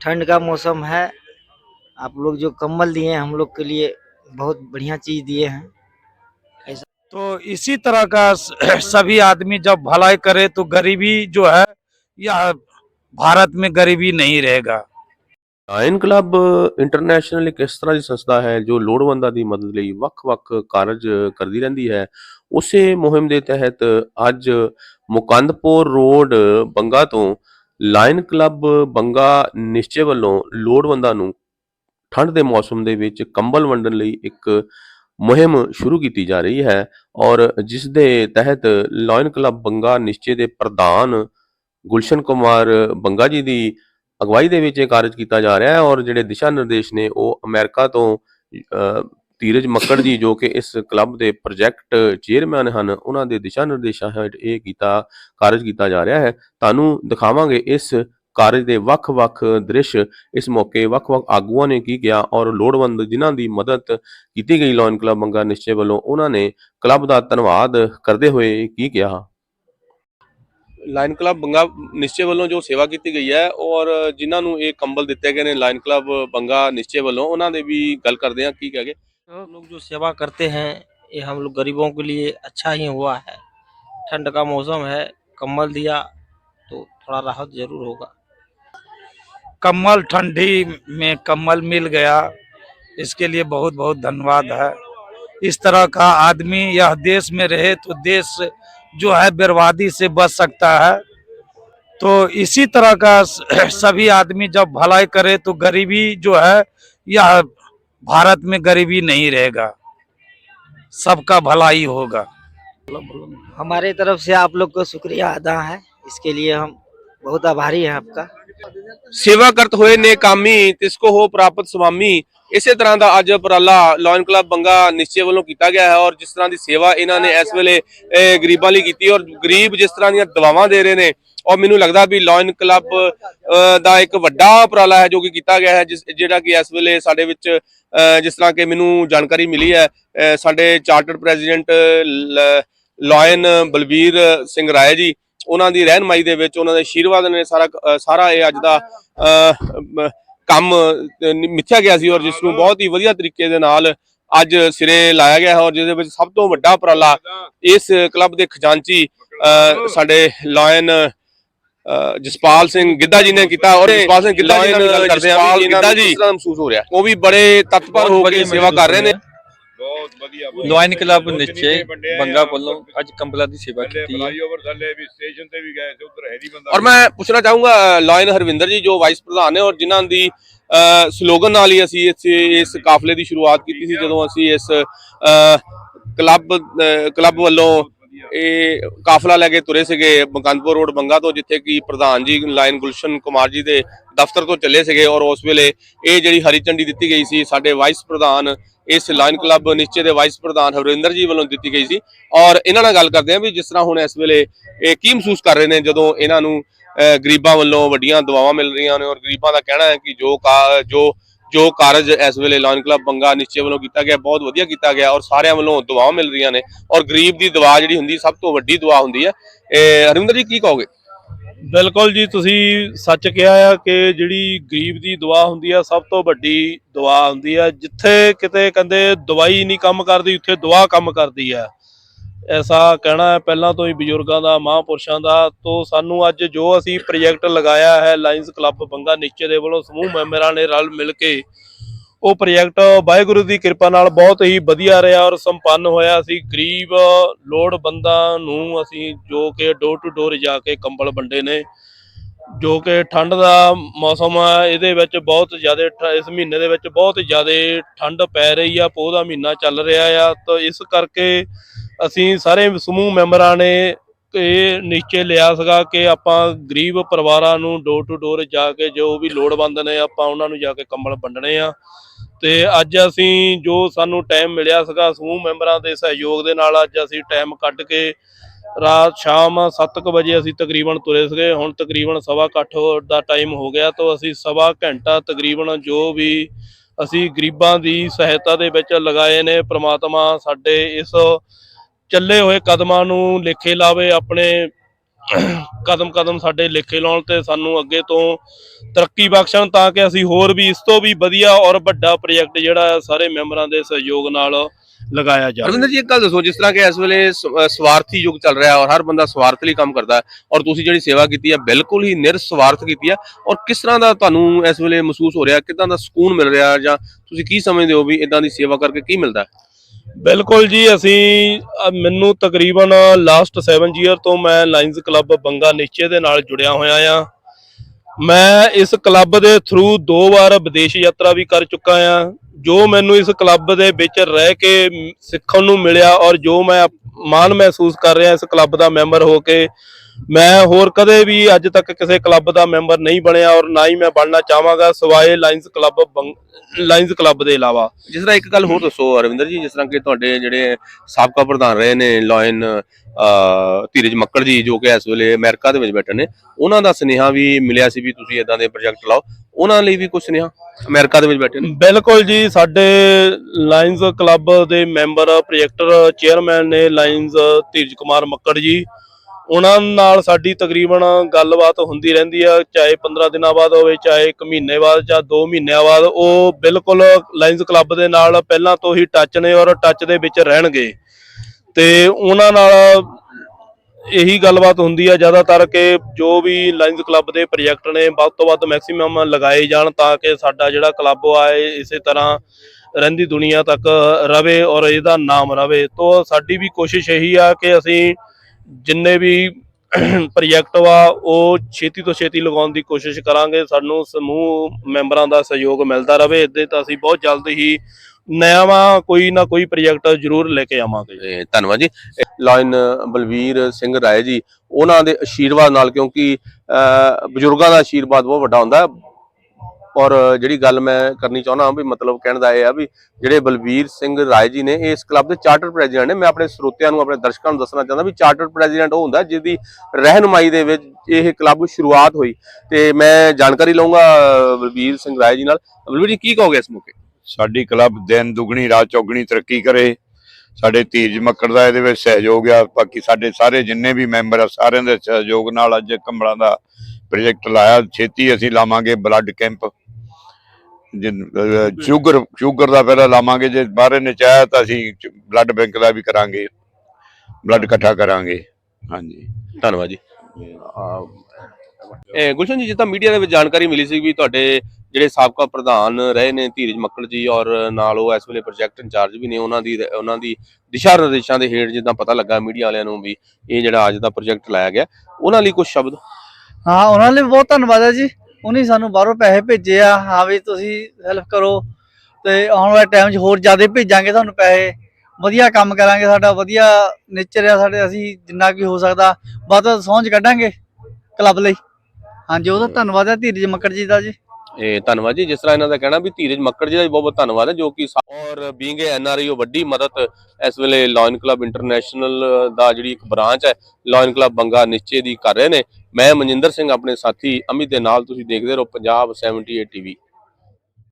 ठंड का मौसम है आप लोग जो कंबल दिए हैं हम लोग के लिए बहुत बढ़िया चीज दिए हैं तो इसी तरह का स- सभी आदमी जब भलाई करे तो गरीबी जो है यह भारत में गरीबी नहीं रहेगा ਲਾਇਨ ਕਲੱਬ ਇੰਟਰਨੈਸ਼ਨਲ ਇੱਕ ਇਸ ਤਰ੍ਹਾਂ ਦੀ ਸੰਸਥਾ ਹੈ ਜੋ ਲੋੜਵੰਦਾਂ ਦੀ ਮਦਦ ਲਈ ਵੱਖ-ਵੱਖ ਕਾਰਜ ਕਰਦੀ ਰਹਿੰਦੀ ਹੈ ਉਸੇ ਮੁਹਿੰਮ ਦੇ ਤਹਿਤ ਅੱਜ ਮੁਕੰਦਪੁਰ ਰੋਡ ਬੰਗਾ ਤੋਂ ਲਾਇਨ ਕਲੱਬ ਬੰਗਾ ਨਿਸ਼ਚੇ ਵੱਲੋਂ ਲੋੜਵੰਦਾਂ ਨੂੰ ਠੰਡ ਦੇ ਮੌਸਮ ਦੇ ਵਿੱਚ ਕੰਬਲ ਵੰਡਣ ਲਈ ਇੱਕ ਮੁਹਿੰਮ ਸ਼ੁਰੂ ਕੀਤੀ ਜਾ ਰਹੀ ਹੈ ਔਰ ਜਿਸ ਦੇ ਤਹਿਤ ਲਾਇਨ ਕਲੱਬ ਬੰਗਾ ਨਿਸ਼ਚੇ ਦੇ ਪ੍ਰਧਾਨ ਗੁਲਸ਼ਨ ਕੁਮਾਰ ਬੰਗਾ ਜੀ ਦੀ ਅਗਵਾਈ ਦੇ ਵਿੱਚ ਇਹ ਕਾਰਜ ਕੀਤਾ ਜਾ ਰਿਹਾ ਹੈ ਔਰ ਜਿਹੜੇ ਦਿਸ਼ਾ ਨਿਰਦੇਸ਼ ਨੇ ਉਹ ਅਮਰੀਕਾ ਤੋਂ ਧੀਰਜ ਮੱਕੜ ਜੀ ਜੋ ਕਿ ਇਸ ਕਲੱਬ ਦੇ ਪ੍ਰੋਜੈਕਟ ਚੇਅਰਮੈਨ ਹਨ, ਉਹਨਾਂ ਦੇ ਦਿਸ਼ਾ ਨਿਰਦੇਸ਼ਾਂ ਹੇਠ ਇਹ ਕੀਤਾ, ਕਾਰਜ ਕੀਤਾ ਜਾ ਰਿਹਾ ਹੈ। ਤੁਹਾਨੂੰ ਦਿਖਾਵਾਂਗੇ ਇਸ ਕਾਰਜ ਦੇ ਵੱਖ-ਵੱਖ ਦ੍ਰਿਸ਼। ਇਸ ਮੌਕੇ ਵੱਖ-ਵੱਖ ਆਗੂਆਂ ਨੇ ਕੀ ਕਿਹਾ ਔਰ ਲੋੜਵੰਦ ਜਿਨ੍ਹਾਂ ਦੀ ਮਦਦ ਕੀਤੀ ਗਈ ਲਾਇਨ ਕਲੱਬ ਮੰਗਾ ਨਿਸ਼ਚੇ ਵੱਲੋਂ, ਉਹਨਾਂ ਨੇ ਕਲੱਬ ਦਾ ਧੰਨਵਾਦ ਕਰਦੇ ਹੋਏ ਕੀ ਕਿਹਾ? ਲਾਇਨ ਕਲੱਬ ਬੰਗਾ ਨਿਸ਼ਚੇ ਵੱਲੋਂ ਜੋ ਸੇਵਾ ਕੀਤੀ ਗਈ ਹੈ ਔਰ ਜਿਨ੍ਹਾਂ ਨੂੰ ਇਹ ਕੰਬਲ ਦਿੱਤੇ ਗਏ ਨੇ ਲਾਇਨ ਕਲੱਬ ਬੰਗਾ ਨਿਸ਼ਚੇ ਵੱਲੋਂ, ਉਹਨਾਂ ਦੇ ਵੀ ਗੱਲ ਕਰਦੇ ਹਾਂ, ਕੀ ਕਹਗੇ हम लोग जो सेवा करते हैं, ये हम लोग गरीबों के लिए अच्छा ही हुआ है। ठंड का मौसम है, कम्बल दिया तो थोड़ा राहत ज़रूर होगा। कम्बल ठंडी में कम्बल मिल गया, इसके लिए बहुत बहुत धन्यवाद है। इस तरह का आदमी यह देश में रहे तो देश जो है बर्बादी से बच सकता है। तो इसी तरह का सभी आदमी जब भलाई करे तो गरीबी जो है, यह भारत में गरीबी नहीं रहेगा सबका भला ही होगा। हमारे तरफ़ से आप लोग को शुक्रिया अदा है। इसके लिए हम बहुत आभारी हैं आपका। सेवा करते हुए ने कामी तिसको हो प्राप्त स्वामी। ਇਸੇ ਤਰ੍ਹਾਂ ਦਾ ਅੱਜ ਉਪਰਾਲਾ ਲਾਇਨ ਕਲੱਬ ਬੰਗਾ ਨਿਸ਼ਚੇ ਵੱਲੋਂ ਕੀਤਾ ਗਿਆ ਹੈ ਔਰ ਜਿਸ ਤਰ੍ਹਾਂ ਦੀ ਸੇਵਾ ਇਹਨਾਂ ਨੇ ਇਸ ਵੇਲੇ ਗਰੀਬਾਂ ਲਈ ਕੀਤੀ ਔਰ ਗਰੀਬ ਜਿਸ ਤਰ੍ਹਾਂ ਦੀਆਂ ਦਵਾਵਾਂ ਦੇ ਰਹੇ ਨੇ ਔਰ ਮੈਨੂੰ ਲੱਗਦਾ ਵੀ ਲਾਇਨ ਕਲੱਬ ਦਾ ਇੱਕ ਵੱਡਾ ਉਪਰਾਲਾ ਹੈ ਜੋ ਕਿ ਕੀਤਾ ਗਿਆ ਹੈ ਜਿਹੜਾ ਕਿ ਇਸ ਵੇਲੇ ਸਾਡੇ ਵਿੱਚ ਅ, ਜਿਸ ਤਰ੍ਹਾਂ ਕਿ ਮੈਨੂੰ ਜਾਣਕਾਰੀ ਮਿਲੀ ਹੈ ਅ, ਸਾਡੇ chartered president lion Balbir Singh Rai ji ਉਹਨਾਂ ਦੀ ਰਹਿਨਮਾਈ ਦੇ ਵਿੱਚ ਉਹਨਾਂ ਦੇ ਆਸ਼ੀਰਵਾਦ ਨੇ ਸਾਰਾ ਸਾਰਾ ਇਹ ਅੱਜ ਦਾ ਅ, ਕੰਮ ਮਿੱਥਿਆ ਗਿਆ ਸੀ ਔਰ ਜਿਸ ਨੂੰ ਬਹੁਤ ਹੀ ਵਧੀਆ ਤਰੀਕੇ ਦੇ ਨਾਲ ਅੱਜ ਸਿਰੇ ਲਾਇਆ ਗਿਆ ਹੈ ਔਰ ਜਿਹਦੇ ਵਿੱਚ ਸਭ ਤੋਂ ਵੱਡਾ ਉਪਰਾਲਾ ਇਸ ਕਲੱਬ ਦੇ ਖਜ਼ਾਨਚੀ ਅ, ਸਾਡੇ ਲਾਇਨ ਜਸਪਾਲ ਸਿੰਘ ਗਿੱਧਾ ਜੀ ਨੇ ਕੀਤਾ ਔਰ ਜਸਪਾਲ ਸਿੰਘ ਗਿੱਧਾ ਜੀ ਨਾਲ ਗੱਲ ਕਰਦੇ ਆ ਜੀ ਮਹਿਸੂਸ ਹੋ ਰਿਹਾ ਉਹ ਵੀ ਬੜੇ ਤਤਪਰ ਹੋ ਕੇ ਸੇਵਾ ਕਰ ਰਹੇ ਨੇ। ਬਹੁਤ ਵਧੀਆ ਕਲੱਬ ਨਿਸ਼ਚੇ ਬੰਗਾ ਵੱਲੋਂ ਅੱਜ ਕੰਬਲਾਂ ਦੀ ਸੇਵਾ ਕੀਤੀ ਹੈ। ਫਲਾਈਓਵਰ ਥੱਲੇ ਵੀ ਸਟੇਸ਼ਨ ਤੇ ਵੀ ਗਏ ਸੀ ਉਧਰ ਹੈ ਨਹੀਂ ਬੰਦਾ ਔਰ ਮੈਂ ਪੁੱਛਣਾ ਚਾਹੂੰਗਾ ਲਾਇਨ ਹਰਵਿੰਦਰ ਜੀ ਜੋ ਵਾਈਸ ਪ੍ਰਧਾਨ ਨੇ ਔਰ ਜਿਨ੍ਹਾਂ ਦੀ ਸਲੋਗਨ ਨਾਲ ਹੀ ਅਸੀਂ ਇਸ ਇਸ ਕਾਫਲੇ ਦੀ ਸ਼ੁਰੂਆਤ ਕੀਤੀ ਸੀ ਜਦੋਂ ਅਸੀਂ ਇਸ ਕਲੱਬ ਕਲੱਬ ਵੱਲੋਂ ਇਹ ਕਾਫਲਾ ਲੈ ਕੇ ਤੁਰੇ ਸੀਗੇ ਮਕੰਦਪੁਰ ਰੋਡ ਬੰਗਾ ਤੋਂ ਜਿੱਥੇ ਕਿ ਪ੍ਰਧਾਨ ਜੀ ਲਾਇਨ ਗੁਲਸ਼ਨ ਕੁਮਾਰ ਜੀ ਦੇ ਦਫ਼ਤਰ ਤੋਂ ਚੱਲੇ ਸੀਗੇ ਔਰ ਉਸ ਵੇਲੇ ਇਹ ਜਿਹੜੀ ਹਰੀ ਝੰਡੀ ਦਿੱਤੀ ਗਈ ਸੀ ਸਾਡੇ ਵਾਈਸ ਪ੍ਰਧਾਨ ਇਸ ਲਾਇਨ ਕਲੱਬ ਨਿਸ਼ਚੇ ਦੇ ਵਾਈਸ ਪ੍ਰਧਾਨ ਹਰਵਿੰਦਰ ਜੀ ਵੱਲੋਂ ਦਿੱਤੀ ਗਈ ਸੀ। ਔਰ ਇਹਨਾਂ ਨਾਲ ਗੱਲ ਕਰਦੇ ਹਾਂ ਵੀ ਜਿਸ ਤਰ੍ਹਾਂ ਹੁਣ ਇਸ ਵੇਲੇ ਇਹ ਕੀ ਮਹਿਸੂਸ ਕਰ ਰਹੇ ਨੇ ਜਦੋਂ ਇਹਨਾਂ ਨੂੰ ਅਹ ਗਰੀਬਾਂ ਵੱਲੋਂ ਵੱਡੀਆਂ ਦਵਾਵਾਂ ਮਿਲ ਰਹੀਆਂ ਨੇ ਔਰ ਗਰੀਬਾਂ ਦਾ ਕਹਿਣਾ ਹੈ ਕਿ ਜੋ ਕਾ- ਜੋ ਜੋ ਕਾਰਜ ਇਸ ਵੇਲੇ ਲਾਇਨ ਕਲੱਬ ਬੰਗਾ ਨਿਸ਼ਚੇ ਵੱਲੋਂ ਕੀਤਾ ਗਿਆ, ਬਹੁਤ ਵਧੀਆ ਕੀਤਾ ਗਿਆ ਔਰ ਸਾਰਿਆਂ ਵੱਲੋਂ ਦਵਾਵਾਂ ਮਿਲ ਰਹੀਆਂ ਨੇ ਔਰ ਗਰੀਬ ਦੀ ਦਵਾ ਜਿਹੜੀ ਹੁੰਦੀ ਸਭ ਤੋਂ ਵੱਡੀ ਦਵਾ ਹੁੰਦੀ ਹੈ। ਇਹ ਹਰਵਿੰਦਰ ਜੀ ਕੀ ਕਹੋਗੇ? ਬਿਲਕੁਲ ਜੀ, ਤੁਸੀਂ ਸੱਚ ਕਿਹਾ ਆ ਕਿ ਜਿਹੜੀ ਗਰੀਬ ਦੀ ਦੁਆ ਹੁੰਦੀ ਆ, ਸਭ ਤੋਂ ਵੱਡੀ ਦੁਆ ਹੁੰਦੀ ਆ। ਜਿੱਥੇ ਕਿਤੇ ਕਹਿੰਦੇ ਦਵਾਈ ਨਹੀਂ ਕੰਮ ਕਰਦੀ, ਉੱਥੇ ਦੁਆ ਕੰਮ ਕਰਦੀ ਆ। ਐਸਾ ਕਹਿਣਾ ਹੈ, ਪਹਿਲਾਂ ਤੋਂ ਹੀ ਬਜ਼ੁਰਗਾਂ ਦਾ, ਮਹਾਂਪੁਰਸ਼ਾਂ ਦਾ। ਤੋਂ ਸਾਨੂੰ ਅੱਜ ਜੋ ਅਸੀਂ ਪ੍ਰੋਜੈਕਟ ਲਗਾਇਆ ਹੈ ਲਾਇਨਸ ਕਲੱਬ ਬੰਗਾ ਨਿਸ਼ਚੇ ਦੇ ਵੱਲੋਂ ਸਮੂਹ ਮੈਂਬਰਾਂ ਨੇ ਰਲ ਮਿਲ ਕੇ ਉਹ ਪ੍ਰੋਜੈਕਟ ਵਾਹਿਗੁਰੂ ਦੀ ਕਿਰਪਾ ਨਾਲ ਬਹੁਤ ਹੀ ਵਧੀਆ ਰਿਹਾ ਔਰ ਸੰਪੰਨ ਹੋਇਆ ਅਸੀਂ ਗਰੀਬ, ਲੋੜਵੰਦਾਂ ਨੂੰ ਅਸੀਂ ਜੋ ਕਿ ਡੋਰ ਟੂ ਡੋਰ ਜਾ ਕੇ ਕੰਬਲ ਵੰਡੇ ਨੇ, ਜੋ ਕਿ ਠੰਡ ਦਾ ਮੌਸਮ ਆ, ਇਹਦੇ ਵਿੱਚ ਬਹੁਤ ਜ਼ਿਆਦਾ ਠ- ਇਸ ਮਹੀਨੇ ਦੇ ਵਿੱਚ ਬਹੁਤ ਜ਼ਿਆਦਾ ਠੰਡ ਪੈ ਰਹੀ ਆ, ਪੋਹ ਦਾ ਮਹੀਨਾ ਚੱਲ ਰਿਹਾ ਆ। ਤਾਂ ਇਸ ਕਰਕੇ ਅਸੀਂ ਸਾਰੇ ਸਮੂਹ ਮੈਂਬਰਾਂ ਨੇ ਇਹ ਨਿਸ਼ਚੇ ਲਿਆ ਸੀਗਾ ਕਿ ਆਪਾਂ ਗਰੀਬ ਪਰਿਵਾਰਾਂ ਨੂੰ ਡੋਰ ਟੂ ਡੋਰ ਜਾ ਕੇ ਜੋ ਵੀ ਲੋੜਵੰਦ ਨੇ ਆਪਾਂ ਉਹਨਾਂ ਨੂੰ ਜਾ ਕੇ ਕੰਬਲ ਵੰਡਣੇ ਆ। ਤੇ ਅੱਜ ਅਸੀਂ ਜੋ ਸਾਨੂੰ ਟਾਈਮ ਮਿਲਿਆ ਸੀਗਾ, ਸਮੂਹ ਮੈਂਬਰਾਂ ਦੇ ਸਹਿਯੋਗ ਦੇ ਨਾਲ ਅੱਜ ਅਸੀਂ ਟਾਈਮ ਕੱਢ ਕੇ ਰਾਤ ਸ਼ਾਮ 7:00 ਵਜੇ ਅਸੀਂ ਤਕਰੀਬਨ ਤੁਰੇ ਸੀਗੇ। ਹੁਣ ਤਕਰੀਬਨ ਸਵਾ ਕੁ ਦਾ ਟਾਈਮ ਹੋ ਗਿਆ ਤਾਂ ਅਸੀਂ ਸਵਾ ਘੰਟਾ ਤਕਰੀਬਨ ਜੋ ਵੀ ਅਸੀਂ ਗਰੀਬਾਂ ਦੀ ਸਹਾਇਤਾ ਦੇ ਵਿੱਚ ਲਗਾਏ ਨੇ, ਪ੍ਰਮਾਤਮਾ ਸਾਡੇ ਇਸ ਚੱਲੇ ਹੋਏ ਕਦਮਾਂ ਨੂੰ ਲੇਖੇ ਲਾਵੇ, ਆਪਣੇ ਕਦਮ ਕਦਮ ਸਾਡੇ ਲੇਖੇ ਲਾਉਣ ਤੇ ਸਾਨੂੰ ਅੱਗੇ ਤੋਂ ਤਰੱਕੀ ਬਖਸ਼ਣ ਤਾਂ ਕਿ ਅਸੀਂ ਹੋਰ ਵੀ ਇਸ ਤੋਂ ਵੀ ਵਧੀਆ ਔਰ ਵੱਡਾ ਪ੍ਰੋਜੈਕਟ ਜਿਹੜਾ ਸਾਰੇ ਮੈਂਬਰਾਂ ਦੇ ਸਹਿਯੋਗ ਨਾਲ ਲਗਾਇਆ ਜਾਵੇ। ਰਵਿੰਦਰ ਜੀ, ਇੱਕ ਗੱਲ ਦੱਸੋ, ਜਿਸ ਤਰ੍ਹਾਂ ਕਿ ਇਸ ਵੇਲੇ ਸਵਾਰਥੀ ਯੁੱਗ ਚੱਲ ਰਿਹਾ ਔਰ ਹਰ ਬੰਦਾ ਸਵਾਰਥ ਲਈ ਕੰਮ ਕਰਦਾ ਔਰ ਤੁਸੀਂ ਜਿਹੜੀ ਸੇਵਾ ਕੀਤੀ ਹੈ, ਬਿਲਕੁਲ ਹੀ ਨਿਰਸਵਾਰਥ ਕੀਤੀ ਹੈ ਔਰ ਕਿਸ ਤਰ੍ਹਾਂ ਦਾ ਤੁਹਾਨੂੰ ਇਸ ਵੇਲੇ ਮਹਿਸੂਸ ਹੋ ਰਿਹਾ, ਕਿਦਾਂ ਦਾ ਸਕੂਨ ਮਿਲ ਰਿਹਾ ਜਾਂ ਤੁਸੀਂ ਕੀ ਸਮਝਦੇ ਹੋ ਵੀ ਇਦਾਂ ਦੀ ਸੇਵਾ ਕਰਕੇ ਕੀ ਮਿਲਦਾ ਹੈ? ਬਿਲਕੁਲ ਜੀ, ਅਸੀਂ ਮੈਨੂੰ ਤਕਰੀਬਨ ਲਾਸਟ 7 ਈਅਰ ਤੋਂ ਮੈਂ ਲਾਇਨਸ ਕਲੱਬ ਬੰਗਾ ਨਿਸ਼ਚੇ ਦੇ ਨਾਲ ਜੁੜਿਆ ਹੋਇਆ ਆ ਮੈਂ ਇਸ ਕਲੱਬ ਦੇ ਥਰੂ ਦੋ ਵਾਰ ਵਿਦੇਸ਼ ਯਾਤਰਾ ਵੀ ਕਰ ਚੁੱਕਾ ਆ ਜੋ ਮੈਨੂੰ ਇਸ ਕਲੱਬ ਦੇ ਵਿੱਚ ਰਹਿ ਕੇ ਸਿੱਖਣ ਨੂੰ ਮਿਲਿਆ ਔਰ ਜੋ ਮੈਂ ਮਾਣ ਮਹਿਸੂਸ ਕਰ ਰਿਹਾ ਇਸ ਕਲੱਬ ਦਾ ਮੈਂਬਰ ਹੋ ਕੇ ਮੈਂ ਹੋਰ ਕਦੇ ਵੀ ਅੱਜ ਤੱਕ ਕਿਸੇ ਕਲੱਬ ਦਾ ਮੈਂਬਰ ਨਹੀਂ ਬਣਿਆ ਔਰ ਨਾ ਹੀ ਮੈਂ ਬਣਨਾ ਚਾਹਾਂਗਾ ਸਿਵਾਏ ਲਾਇਨਸ ਕਲੱਬ ਲਾਇਨਸ ਕਲੱਬ ਦੇ ਇਲਾਵਾ। ਜਿਸ ਤਰ੍ਹਾਂ ਇੱਕ ਗੱਲ ਹੋਰ ਦੱਸੋ ਰਵਿੰਦਰ ਜੀ ਜਿਸ ਤਰ੍ਹਾਂ ਕਿ ਤੁਹਾਡੇ ਜਿਹੜੇ ਸਾਬਕਾ ਪ੍ਰਧਾਨ ਰਹੇ ਨੇ ਲਾਇਨ ਧੀਰਜ ਮੱਕੜ ਜੀ ਜੋ ਕਿ ਇਸ ਵੇਲੇ ਅਮਰੀਕਾ ਦੇ ਵਿੱਚ ਬੈਠੇ ਨੇ ਉਹਨਾਂ ਦਾ ਸੁਨੇਹਾ ਵੀ ਮਿਲਿਆ ਸੀ ਵੀ ਤੁਸੀਂ ਇਦਾਂ ਦੇ ਪ੍ਰੋਜੈਕਟ ਲਾਓ। ਉਹਨਾਂ ਲਈ ਵੀ ਕੁਝ ਸੁਨੇਹਾ? ਅਮਰੀਕਾ ਦੇ ਵਿੱਚ ਬੈਠੇ ਨੇ। ਬਿਲਕੁਲ ਜੀ ਸਾਡੇ ਲਾਇਨਸ ਕਲੱਬ ਦੇ ਮੈਂਬਰ ਪ੍ਰੋਜੈਕਟਰ ਚੇਅਰਮੈਨ ਨੇ ਲਾਇਨਸ ਧੀਰਜ ਕੁਮਾਰ ਮੱਕੜ ਜੀ ਉਹਨਾਂ ਨਾਲ ਸਾਡੀ ਤਕਰੀਬਨ ਗੱਲਬਾਤ ਹੁੰਦੀ ਰਹਿੰਦੀ ਆ, ਚਾਹੇ 15 ਦਿਨਾਂ ਬਾਅਦ ਹੋਵੇ, ਚਾਹੇ 1 ਮਹੀਨੇ ਬਾਅਦ ਜਾਂ 2 ਮਹੀਨਿਆਂ ਬਾਅਦ, ਉਹ ਬਿਲਕੁਲ ਲਾਇਨਸ ਕਲੱਬ ਦੇ ਨਾਲ ਪਹਿਲਾਂ ਤੋਂ ਹੀ ਟੱਚ ਨੇ ਔਰ ਟੱਚ ਦੇ ਵਿੱਚ ਰਹਿਣਗੇ। ਤੇ ਉਹਨਾਂ ਨਾਲ ਇਹੀ ਗੱਲਬਾਤ ਹੁੰਦੀ ਆ ਜ਼ਿਆਦਾਤਰ ਕਿ ਜੋ ਵੀ ਲਾਇਨਸ ਕਲੱਬ ਦੇ ਪ੍ਰੋਜੈਕਟ ਨੇ, ਵੱਧ ਤੋਂ ਵੱਧ ਮੈਕਸਿਮਮ ਲਗਾਏ ਜਾਣ ਤਾਂ ਕਿ ਸਾਡਾ ਜਿਹੜਾ ਕਲੱਬ ਆ, ਇਹ ਇਸੇ ਤਰ੍ਹਾਂ ਰਹਿੰਦੀ ਦੁਨੀਆ ਤੱਕ ਰਵੇ ਔਰ ਇਹਦਾ ਨਾਮ ਰਵੇ। ਤੋਂ ਸਾਡੀ ਵੀ ਕੋਸ਼ਿਸ਼ ਇਹੀ ਆ ਕਿ ਅਸੀਂ ਜਿੰਨੇ ਵੀ ਪ੍ਰੋਜੈਕਟ ਵਾ, ਉਹ ਛੇਤੀ ਤੋਂ ਛੇਤੀ ਲਗਾਉਣ ਦੀ ਕੋਸ਼ਿਸ਼ ਕਰਾਂਗੇ। ਸਾਨੂੰ ਸਮੂਹ ਮੈਂਬਰਾਂ ਦਾ ਸਹਿਯੋਗ ਮਿਲਦਾ ਰਹੇ ਇੱਦਾਂ ਤਾਂ ਅਸੀਂ ਬਹੁਤ ਜਲਦ ਹੀ ਨਵਾਂ ਕੋਈ ਨਾ ਕੋਈ ਪ੍ਰੋਜੈਕਟ ਜ਼ਰੂਰ ਲੈ ਕੇ ਆਵਾਂਗੇ। ਧੰਨਵਾਦ ਜੀ। ਲਾਇਨ ਬਲਵੀਰ ਸਿੰਘ ਰਾਏ ਜੀ, ਉਹਨਾਂ ਦੇ ਆਸ਼ੀਰਵਾਦ ਨਾਲ, ਕਿਉਂਕਿ ਬਜ਼ੁਰਗਾਂ ਦਾ ਆਸ਼ੀਰਵਾਦ ਬਹੁਤ ਵੱਡਾ ਹੁੰਦਾ। ਔਰ ਜਿਹੜੀ ਗੱਲ ਮੈਂ ਕਰਨੀ ਚਾਹੁੰਦਾ ਵੀ ਮਤਲਬ ਕਹਿਣ ਦਾ ਇਹ ਆ ਵੀ ਜਿਹੜੇ ਬਲਵੀਰ ਸਿੰਘ ਰਾਏ ਜੀ ਨੇ ਇਸ ਕਲੱਬ ਦੇ ਚਾਰਟਰ ਪ੍ਰੈਜ਼ੀਡੈਂਟ ਨੇ, ਮੈਂ ਆਪਣੇ ਸਰੋਤਿਆਂ ਨੂੰ, ਆਪਣੇ ਦਰਸ਼ਕਾਂ ਨੂੰ ਦੱਸਣਾ ਚਾਹੁੰਦਾ ਵੀ ਚਾਰਟਰ ਪ੍ਰੈਜ਼ੀਡੈਂਟ ਉਹ ਹੁੰਦਾ ਜਿਹਦੀ ਰਹਿਨੁਮਾਈ ਦੇ ਵਿੱਚ ਇਹ ਕਲੱਬ ਸ਼ੁਰੂਆਤ ਹੋਈ। ਤੇ ਮੈਂ ਜਾਣਕਾਰੀ ਲਵਾਂਗਾ ਬਲਵੀਰ ਸਿੰਘ ਰਾਏ ਜੀ ਨਾਲ। ਬਲਵੀਰ ਜੀ, ਕੀ ਕਹੋਗੇ ਇਸ ਮੌਕੇ? ਸਾਡੀ ਕਲੱਬ ਦਿਨ ਦੁਗਣੀ, ਰਾਤ ਚੌਗਣੀ ਤਰੱਕੀ ਕਰੇ। ਸਾਡੇ ਧੀਰਜ ਮੱਕੜ ਦਾ ਇਹਦੇ ਵਿੱਚ ਸਹਿਯੋਗ ਆ। ਬਾਕੀ ਸਾਡੇ ਸਾਰੇ ਜਿੰਨੇ ਵੀ ਮੈਂਬਰ ਆ, ਸਾਰਿਆਂ ਦੇ ਸਹਿਯੋਗ ਨਾਲ ਅੱਜ ਕੰਬਲਾਂ ਦਾ ਪ੍ਰੋਜੈਕਟ ਲਾਇਆ। ਛੇਤੀ ਅਸੀਂ ਲਾਵਾਂਗੇ ਬਲੱਡ ਕੈਂਪ। ਸ਼ੂਗਰ ਸ਼ੂਗਰ ਦਾ ਪਹਿਲਾਂ ਲਾਵਾਂਗੇ ਜੇ ਬਾਹਰ ਨੇ ਚਾਹਿਆ ਤਾਂ ਅਸੀਂ ਬਲੱਡ ਬੈਂਕ ਦਾ ਵੀ ਕਰਾਂਗੇ। ਬਲੱਡ ਇਕੱਠਾ ਕਰਾਂਗੇ। ਹਾਂਜੀ। ਧੰਨਵਾਦ ਜੀ। ਇਹ ਗੁਲਸ਼ਨ ਜੀ ਜਿੱਦਾਂ ਮੀਡੀਆ ਦੇ ਵਿੱਚ ਜਾਣਕਾਰੀ ਮਿਲੀ ਸੀ ਵੀ ਤੁਹਾਡੇ ਜਿਹੜੇ ਸਾਬਕਾ ਪ੍ਰਧਾਨ ਰਹੇ ਨੇ ਧੀਰਜ ਮੱਕੜ ਜੀ ਔਰ ਨਾਲ ਉਹ ਇਸ ਵੇਲੇ ਪ੍ਰੋਜੈਕਟ ਇੰਚਾਰਜ ਵੀ ਨੇ ਉਹਨਾਂ ਦੀ ਉਹਨਾਂ ਦੀ ਦਿਸ਼ਾ ਨਿਰਦੇਸ਼ਾਂ ਦੇ ਹੇਠ ਜਿੱਦਾਂ ਪਤਾ ਲੱਗਾ ਮੀਡੀਆ ਵਾਲਿਆਂ ਨੂੰ ਵੀ ਇਹ ਜਿਹੜਾ ਅੱਜ ਦਾ ਪ੍ਰੋਜੈਕਟ ਲਾਇਆ ਗਿਆ। ਉਹਨਾਂ ਲਈ ਕੁਝ ਸ਼ਬਦ? ਹਾਂ ਉਹਨਾਂ ਲਈ ਬਹੁਤ ਧੰਨਵਾਦ ਹੈ ਜੀ। ਉਹਨੇ ਸਾਨੂੰ ਬਾਹਰੋਂ ਪੈਸੇ ਭੇਜੇ ਆ, ਹਾਂ ਵੀ ਤੁਸੀਂ ਹੈਲਪ ਕਰੋ ਤੇ ਆਉਣ ਵਾਲੇ ਟਾਈਮ 'ਚ ਹੋਰ ਜ਼ਿਆਦਾ ਭੇਜਾਂਗੇ ਤੁਹਾਨੂੰ ਪੈਸੇ। ਵਧੀਆ ਕੰਮ ਕਰਾਂਗੇ ਸਾਡਾ, ਵਧੀਆ ਨੇਚਰ ਆ ਸਾਡੇ, ਅਸੀਂ ਜਿੰਨਾ ਕੀ ਹੋ ਸਕਦਾ, ਵੱਧ ਤੋਂ ਵੱਧ ਸਹੁੰ ਕੱਢਾਂਗੇ ਕਲੱਬ ਲਈ। ਹਾਂਜੀ, ਉਹਦਾ ਧੰਨਵਾਦ ਹੈ ਧੀਰਜ ਮੱਕੜ ਜੀ ਦਾ ਜੀ। ਇਹ ਧੰਨਵਾਦ ਜੀ, ਜਿਸ ਤਰ੍ਹਾਂ ਇਹਨਾਂ ਦਾ ਕਹਿਣਾ ਵੀ ਧੀਰਜ ਮੱਕੜ ਜੀ ਦਾ ਵੀ ਬਹੁਤ ਬਹੁਤ ਧੰਨਵਾਦ ਹੈ, ਜੋ ਕਿ ਸਾ- ਔਰ ਬੀਇੰਗ ਐਨ ਆਰ ਆਈ ਉਹ ਵੱਡੀ ਮਦਦ ਇਸ ਵੇਲੇ ਲਾਇਨ ਕਲੱਬ ਇੰਟਰਨੈਸ਼ਨਲ ਦਾ ਜਿਹੜੀ ਇੱਕ ਬ੍ਰਾਂਚ ਹੈ ਲਾਇਨ ਕਲੱਬ ਬੰਗਾ ਨਿਸ਼ਚੇ ਦੀ ਕਰ ਰਹੇ ਨੇ। ਮੈਂ ਮਨਜਿੰਦਰ ਸਿੰਘ, ਆਪਣੇ ਸਾਥੀ ਅਮਿਤ ਦੇ ਨਾਲ ਤੁਸੀਂ ਦੇਖਦੇ ਰਹੋ, ਪੰਜਾਬ 78 ਟੀਵੀ